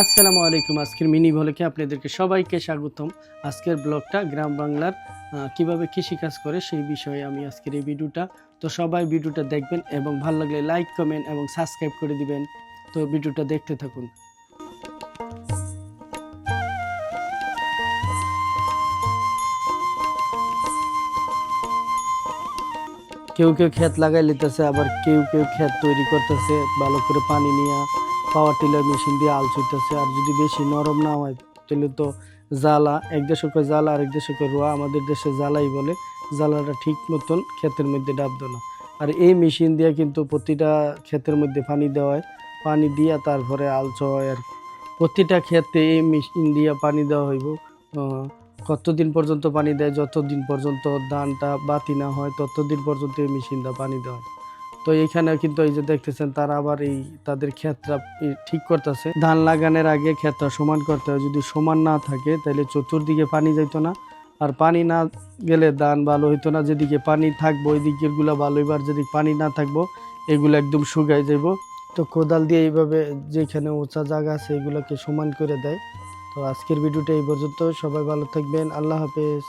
আসসালামু আলাইকুম। আজকের মিনি ভলকে আপনাদেরকে সবাইকে স্বাগতম। আজকের ব্লগটা গ্রাম বাংলার কীভাবে কৃষিকাজ করে সেই বিষয়ে আমি আজকের এই ভিডিওটা। তো সবাই ভিডিওটা দেখবেন এবং ভালো লাগলে লাইক, কমেন্ট এবং সাবস্ক্রাইব করে দিবেন। তো ভিডিওটা দেখতে থাকুন। কেউ কেউ ক্ষেত লাগাই লিতেছে, আবার কেউ কেউ ক্ষেত তৈরি করতেছে, ভালো করে পানি নিয়ে। পাওয়ার টিলার মেশিন দিয়ে আল ছুইতেছে আর যদি বেশি নরম না হয়, তাহলে তো জ্বালা, এক দেশে কয় জ্বালা আর এক দেশে কয় রোয়া। আমাদের দেশে জ্বালাই বলে, জ্বালাটা ঠিক মতন ক্ষেতের মধ্যে ডাবতো না। আর এই মেশিন দিয়ে কিন্তু প্রতিটা ক্ষেতের মধ্যে পানি দেওয়া হয়। পানি দিয়ে তারপরে আলচ হয় আর প্রতিটা ক্ষেতে এই মেশিন দিয়ে পানি দেওয়া হইব। কতদিন পর্যন্ত পানি দেয়, যতদিন পর্যন্ত ধানটা বাতি না হয়, ততদিন পর্যন্ত এই মেশিনটা পানি দেওয়া হয়। তো এখানে কিন্তু এই যে দেখতেছেন, তারা আবার এই তাদের ক্ষেতটা ঠিক করতেছে। ধান লাগানোর আগে ক্ষেতটা সমান করতে হয়। যদি সমান না থাকে, তাহলে চতুর্দিকে পানি যাইতো না। আর পানি না গেলে ধান ভালো হইতো না। যেদিকে পানি থাকব ওই দিকেরগুলা ভালো হইবার যেদিকে পানি না থাকব, এগুলো একদম শুকাই যাইব। তো কোদাল দিয়ে এইভাবে যেখানে উঁচা জায়গা আছে, এগুলোকে সমান করে দেয়। তো আজকের ভিডিওটা এই পর্যন্ত। সবাই ভালো থাকবেন। আল্লাহ হাফেজ।